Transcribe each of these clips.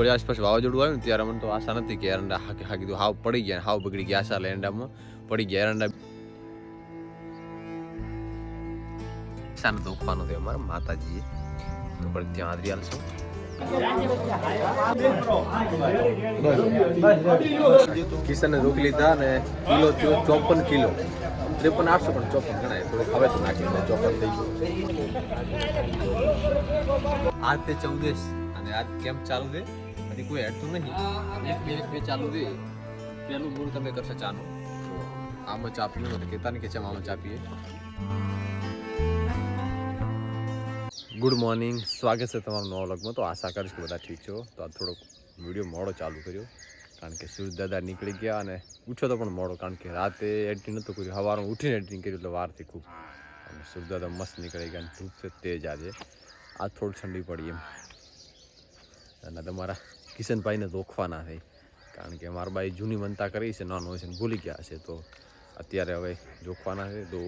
થોડી આસપાસ વાવાઝોડું આવ્યું ત્યારે મને તો આશા નથી કે એરંડા હાકી હાકી હાવ પડી ગયા હાવ બગડી ગયા આશા એરંડામાં પડી ગયા એરંડા. શાને દુખવાનું થયું અમારા માતાજીએ. તો પણ ત્યાં હાજરી આલશો કિશને રોકી લીધા ને કિલો થયો ચોપન કિલો. ત્રેપન આઠસો પણ ચોપન ગણાય. થોડું હવે તો નાખી દે ચોપન થઈ ગયું. આજ તે ચૌદેશ. અને આજ કેમ ચાલુ છે? હજી કોઈ હેડતું નહીં. એક, બે એક, બે ચાલુ છે પેલું મૂળ તમે કરશો ચાનું. આમાં ચા પીવું એટલે કહેતા ને કે ચમ આમાં જ આપીએ ગુડ મોર્નિંગ સ્વાગત છે તમારું નવા વ્લોગમાં. તો આશા કરીશ કે બધા ઠીક છો. તો આ થોડોક વીડિયો મોડો ચાલુ કર્યો. કારણ કે સૂરજ દાદા નીકળી ગયા અને ઉઠ્યો તો પણ મોડો. કારણ કે રાતે એડિટિંગ નહોતું કર્યું. સવારમાં ઉઠીને એડિટિંગ કર્યું એટલે વારથી ખૂબ. અને સૂરજ દાદા મસ્ત નીકળી ગયા અને ધૂપ છે તેજ આજે. આ થોડી ઠંડી પડી એમ. અને તમારા કિશનભાઈને ધોખવાના થઈ કારણ કે મારા બાઈ જૂની મનતા કરી છે, નાનો છે ભૂલી ગયા છે. તો અત્યારે હવે જોખવાના છે. તો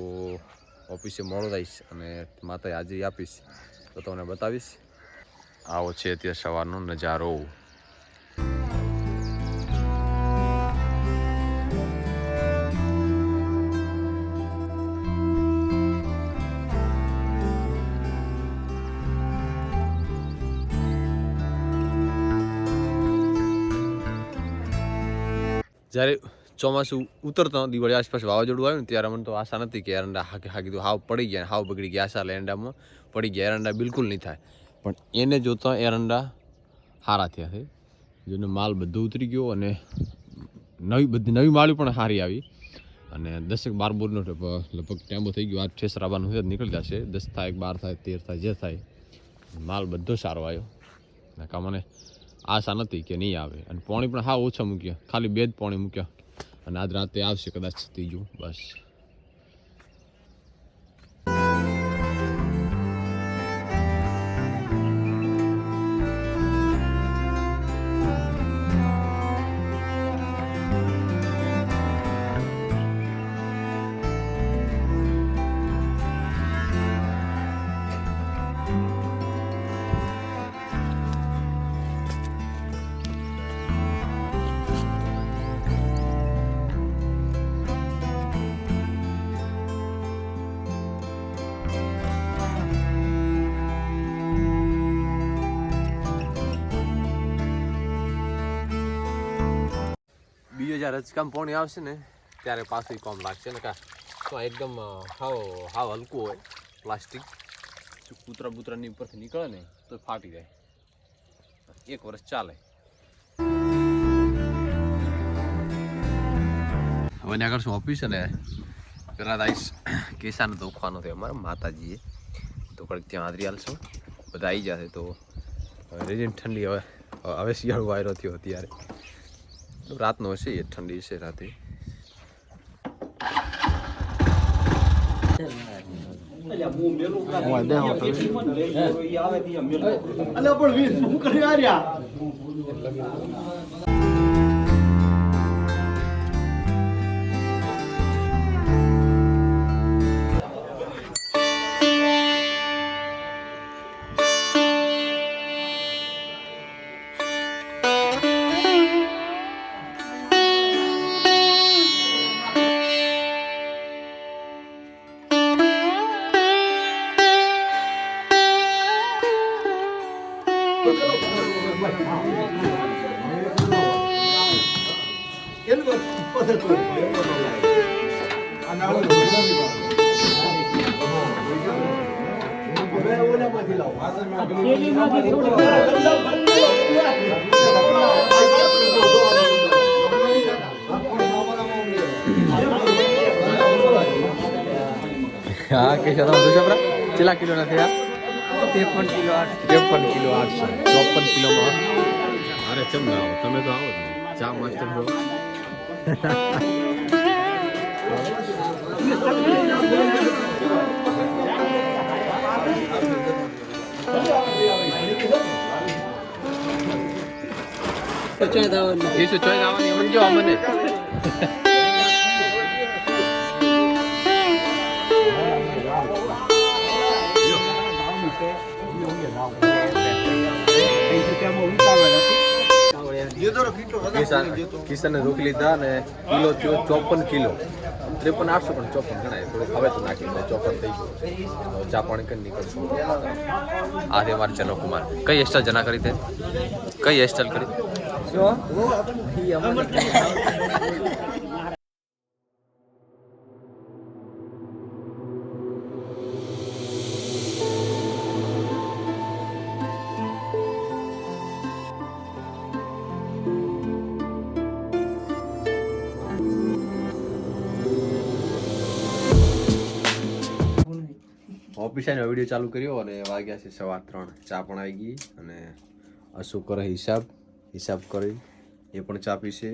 ઓફિસે મોડો જઈશ અને માતાએ હાજરી આપીશ તો તમને બતાવીશ. આવો છે અત્યારે સવારનો નજારો. જ્યારે ચોમાસું ઉતરતો દિવાળી આસપાસ વાવાઝોડું આવ્યું ત્યારે મને તો આશા નથી કે એરંડા હા હા કીધું, હાવ પડી ગયા હાવ બગડી ગયા, આશા એરંડામાં પડી ગયા. એરંડા બિલકુલ નહીં થાય. પણ એને જોતા એરંડા સારા થયા છે. જેનો માલ બધો ઉતરી ગયો અને નવી બધી નવી માળી પણ સારી આવી. અને દસેક બાર બોરનો લગભગ ટેમ્પો થઈ ગયો. આ ઠેસરાબાનું છે, નીકળી જશે. દસ થાય, બાર થાય, તેર થાય, જે થાય. માલ બધો સારો આવ્યો. નકા મને આશા નથી કે નહીં આવે. અને પાણી પણ હા ઓછા મૂક્યા. ખાલી બે જ પાણી મૂક્યા. અને આજ રાતે આવશે કદાચ ત્રીજું બસ. બીજો જ્યારે રચકામ પાણી આવશે ને, ત્યારે પાછું કોમ લાગશે. ને કા તો એકદમ હાવ હાવ હલકું હોય, પ્લાસ્ટિક. કૂતરા બૂતરાની ઉપરથી નીકળે ને, તો ફાટી જાય. એક વર્ષ ચાલે. હવે ત્યાં આગળ શું ઓફિસ અને પેલા આવીશ કેસાને દુખવાનું થયો અમારા, માતાજીએ. તો કડક ત્યાં આદરી આલશો. બધા આવી જશે તો રેજિન ઠંડી હવે હવે શિયાળો વાયરો થયો અત્યારે. રાતનો હશે એ ઠંડી છે રાતે. અલ્યા પણ વીર શું કરી આર્યા હા કે છે તમે છોકરા કેટલા કિલો ના થયા ત્રેપન કિલો ત્રેપન કિલો આઠસો ચોપન કિલોમાં અરે ચમ ના આવો તમે તો આવો જ નહીં. ચા માસ્ટર છો એ શું ચોઈ આવવાની અમને જો અમને રૂપિયામાં ઉતાવળ હતી કિસાન કિસાને રોકી લીધા અને કિલો થયો ચોપન કિલો. ત્રેપન આઠસો પણ ચોપન ગણાય. થોડું હવે તો નાખી દે ચોપન થઈ ગયું. તો ચા પાણી કરી નીકળશું. આ રે મારે જનકુમાર. કઈ હેરસ્ટાઈલ જના કરી તે? કઈ હેરસ્ટાઈલ કરી? ઓફિસાનો વીડિયો ચાલુ કર્યો અને વાગ્યા છે સવા ત્રણ. ચા પણ આવી ગઈ અને અશોક કરે હિસાબ. હિસાબ કરી. એ પણ ચા પીશે.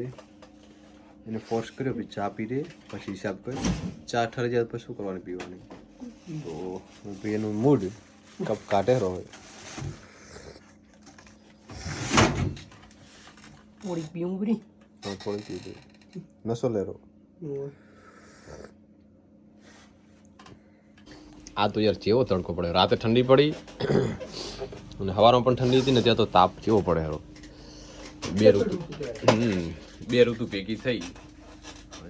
એને ફોર્સ કર્યો પછી ચા પી દે પછી હિસાબ કરી. ચા ઠરી જાય પછી શું કરવાની પીવાની? તો એનું મૂડ કપ કાઢે રહો થોડી પીવું થોડી પી દે નસો લેરો આ તો યાર કેવો તડકો પડે રાતે ઠંડી પડી અને હવામાં પણ ઠંડી હતી ને ત્યાં તો તાપ કેવો પડે હેરો. બે ઋતુ બે ઋતુ ભેગી થઈ.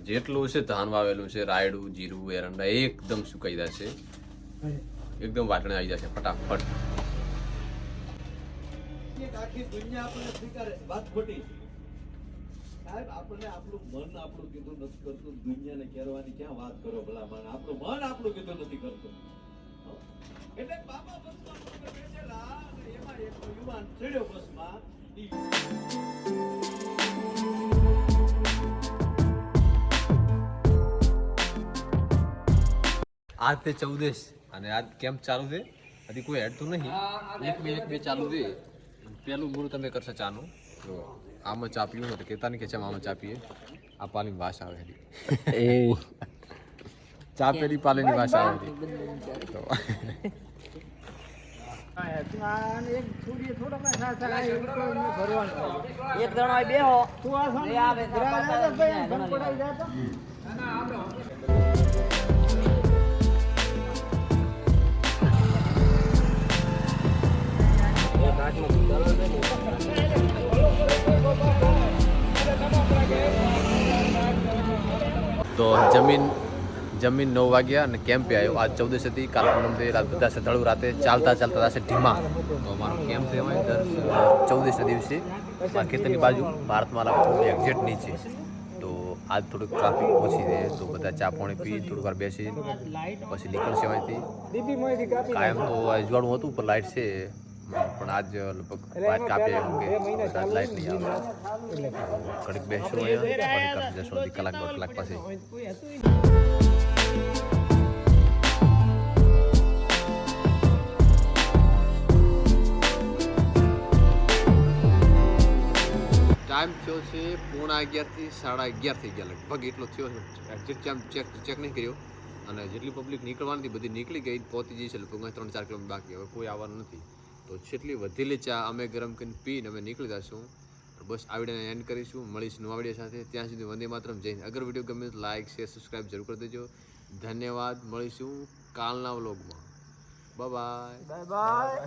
જેટલું છે ધાન વાવેલું છે રાયડું જીરું એરંડા એકદમ સુકાઈ જશે એકદમ વાટણે આવી જશે ફટાફટ. આખી દુનિયા આપણને સ્વીકારે. વાત ખોટી. સાહેબ આપણને આપણું મન આપણું કીધું નથી કરતું. દુનિયાને કહેવાની ક્યાં વાત કરો ભલા મન આપણું મન આપણું કીધું નથી કરતું. હો? એટલે બાબા બસમાં બેસેલા અને એમાં એક યુવાન ચડ્યો બસમાં આ આજ તે ચૌદેશ. અને આજ કેમ્પ ચાલુ છે? હજી કોઈ હેડતું નહીં. એક બે એક બે ચાલુ છે. પેલું ગુરુ તમે કરશો ચાનું. તો આમાં ચાપ્યું હોય તો કહેતા નહીં કે છે આમાં ચાપીએ આ પાલીની વાસ આવે છે એ ચા પેલી પાલીની ભાષા આવે તો. એક જણો ઘણા લેવા. તો જમીન જમીન નવ વાગ્યા અને કેમ્પે આવ્યો. આજ ચૌદશ હતી કાલ પૂનમ હતી રાત બધા શ્રદ્ધાળુ રાતે ચાલતા ચાલતા થશે ઢીમા. તો અમારો કેમ્પ કહેવાય દર ચૌદશના દિવસે ખેતરની બાજુ ભારતમાં એક્ઝેક્ટ નીચે. તો આજ થોડુંક ટ્રાફિક ઓછી રહે તો બધા ચા પાણી પી, થોડીક વાર બેસી, પછી નીકળશે અહીંથી. કાયમ તો અજવાળું હતું, પણ લાઇટ છે. પણ આજ લગભગ લાઇટ કાપી આવ્યું કે આજ લાઈટ નહીં આવે. ઘડીક બેસશું અહીંયા કલાક, દોઢ કલાક પછી. ટાઈમ થયો છે પોણા અગિયારથી સાડા અગિયાર થઈ ગયા લગભગ એટલો થયો છે. એક્ઝેક્ટ ટાઈમ ચેક ચેક નહીં કર્યો. અને જેટલી પબ્લિક નીકળવાની બધી નીકળી ગઈ પહોંચી જઈ છે લગભગ ત્રણ ચાર કિલોમીટર બાકી. હવે કોઈ આવવાનું નથી. તો જેટલી વધેલી ચા અમે ગરમ કરીને પીને અમે નીકળી જશું બસ આ વિડીયોને એન્ડ કરીશું. મળીશું નવા વીડિયો સાથે. ત્યાં સુધી વંદે માતરમ. જઈને અગર વીડિયો ગમે તો લાઇક શેર સબસ્ક્રાઈબ જરૂર કરી દેજો. ધન્યવાદ. મળીશું કાલના વ્લોગમાં બાય બાય બાય